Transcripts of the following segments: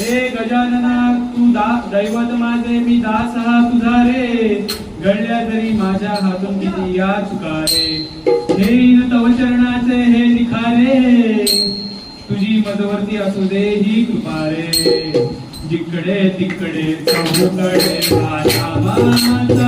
हे गजानना तू दा दैवत माझे मी दास हा तुझा रे. घडल्या तरी माझ्या हातून किती या चुका रे हे इन तव चरणाचे हे निखारे. तुझी मदवर्ती असू दे ही कृपा रे. जिकडे तिकडे चौकडे माझ्या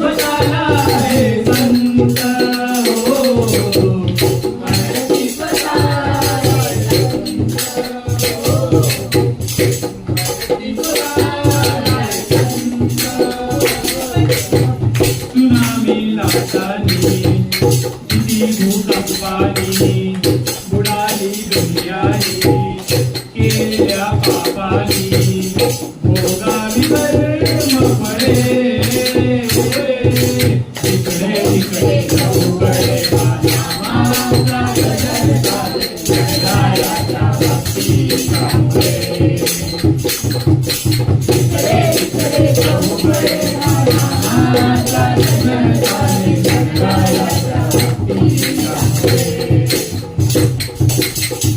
पापानी बुडाली दुनियानी केल्या पापानी भोगावी कर्म